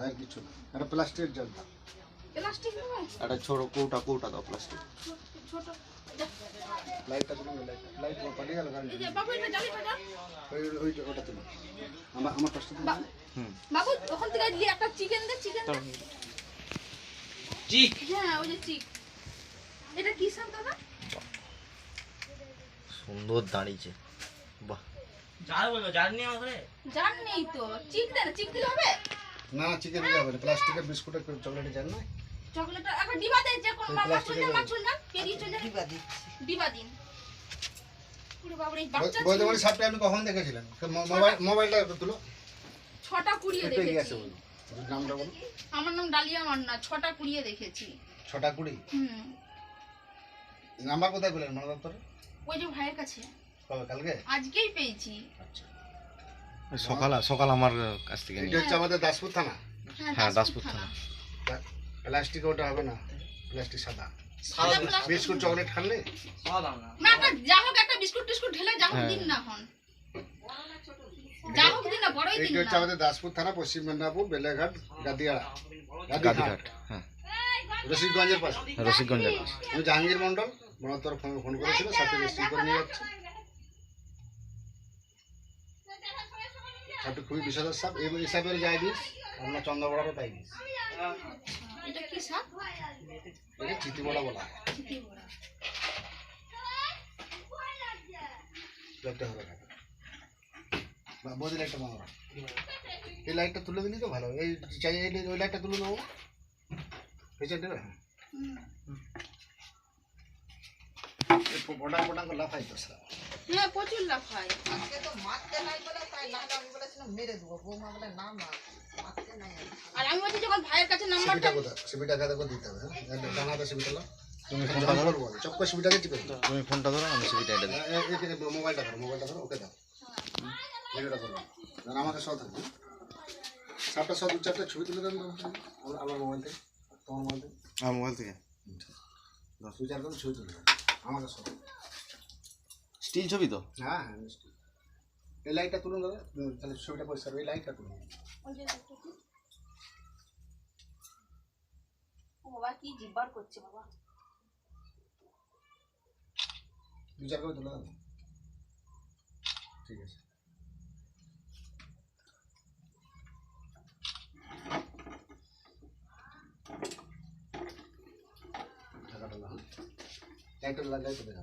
আর কিছু না। একটা প্লাস্টিকের জল দাও। প্লাস্টিক একটা ছোট কৌটা কৌটা দাও প্লাস্টিক ছোট যা। লাইটটা তুলে লাইট লাইট পাঠিয়ে গেল গাড়ি বাবু এটা জ্বালিয়ে দাও ওই ওই ওটা তুলো। আমার আমার পাশটা তুলো। হুম। বাবু ওখান থেকে দিয়ে একটা চিকেন দে চিকেন চিক হ্যাঁ ওই যে চিক এটা কি দাদা? সুন্দর দাঁড়িয়েছে। বাহ। জান নেই তো। চিক দে না চিক দিলে হবে? না না চিকেন হবে না প্লাস্টিকের বিস্কুটের চকলেটের জান না চকলেট এখন ডিবা দে যে কোন ওই মাছ প্লাস্টিকের চলে দাও। মাছ চলে যান ডিবা দিচ্ছি। ডিবা দিন। পুরো বাবুরে এই বাচ্চা বলতে পারি সাপটা আমি কখন দেখেছিলাম? মোবাইল মোবাইলটা একটু তুলো। ছটা কুড়িয়ে একটু এগিয়ে আছে দেখেছি নামটা বলো। আমার নাম ডালিয়া মান্না ছটা কুড়িয়ে দেখেছি। ছটা কুড়ি? হুম। নাম্বার কোথায় পেলেন মনে দপ্তরে ওই যে ভাইয়ের কাছে। কবে কালকে? আজকেই পেয়েছি। আচ্ছা। সকাল সকাল আমার কাছ থেকে এটা হচ্ছে আমাদের দাসপুর থানা। হ্যাঁ, দাসপুর থানা। প্লাস্টিক ওটা হবে না প্লাস্টিক সাদা। বিস্কুট চকলেট খানলে না একটা যা হোক একটা বিস্কুট টিস্কুট ঢেলে যা হোক হ্যাঁ। দিন না হন যা হোক দিন না বড়ই দিন এইটা হচ্ছে আমাদের দাসপুর থানা পশ্চিম মেদিনীপুর বেলেঘাট গাদিয়াড়া গাদিঘাট হ্যাঁ। রশিদগঞ্জের পাশে। রসিকগঞ্জের পাশে। আমি জাহাঙ্গীর মন্ডল মনোত্তর ফোন ফোন করেছিল সাথে করে নিয়ে যাচ্ছে। সাথে খুবই বিষাদার সাপ। এই হিসাবের যাই দিস আমরা চন্দ্রবড়ারও তাই দিস। এটা কি শাক এটা চিতিবড়া বলা। দেখতে হবে বদি লাইটটা বন্ধ এই লাইটটা তুলে দিলি তো ভালো। এই চাই ওই লাইটটা তুলে দেবো পেছন দেবে হ্যাঁ পটাং পটাং করে লাফাই তো স্যার হ্যাঁ প্রচুর লাভ হয় আর আমি বলছি যখন ভাইয়ের কাছে নাম্বারটা সিবিটা কোথায়? সিবিটা কাদা করে দিতে হবে হ্যাঁ? ডানাতে সিবিটা লাও তুমি ফোনটা ধরো চক্কর সিবিটাকে টিপে দাও তুমি ফোনটা ধরো আমি ছবিটা এটা দিই এ- মোবাইলটা ধরো মোবাইলটা ধরো ওকে দাও। ভিডিওটা আর আমাকে সব থাকবে সাতটা সব চারটে ছবি তুলে দেন আমার মোবাইল থেকে? তোমার মোবাইল থেকে? আমার মোবাইল থেকে? দু চার করে ছবি তুলে দেন। আমাকে সব স্টিল ছবি তো? হ্যাঁ হ্যাঁ স্টিল। এই লাইটটা তুলুন দাদা। তাহলে ছবিটা পরিষ্কার। এই লাইটটা তুলুন। ওই যে দেখো তো। ও বাবা কি জিব্বার করছে বাবা। বিচার করে তুলে ঠিক আছে। লাইটটা লাইটটা দেখা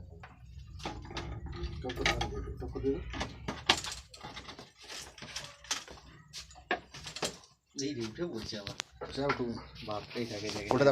এই রিউটে বলছি আবার। ওটা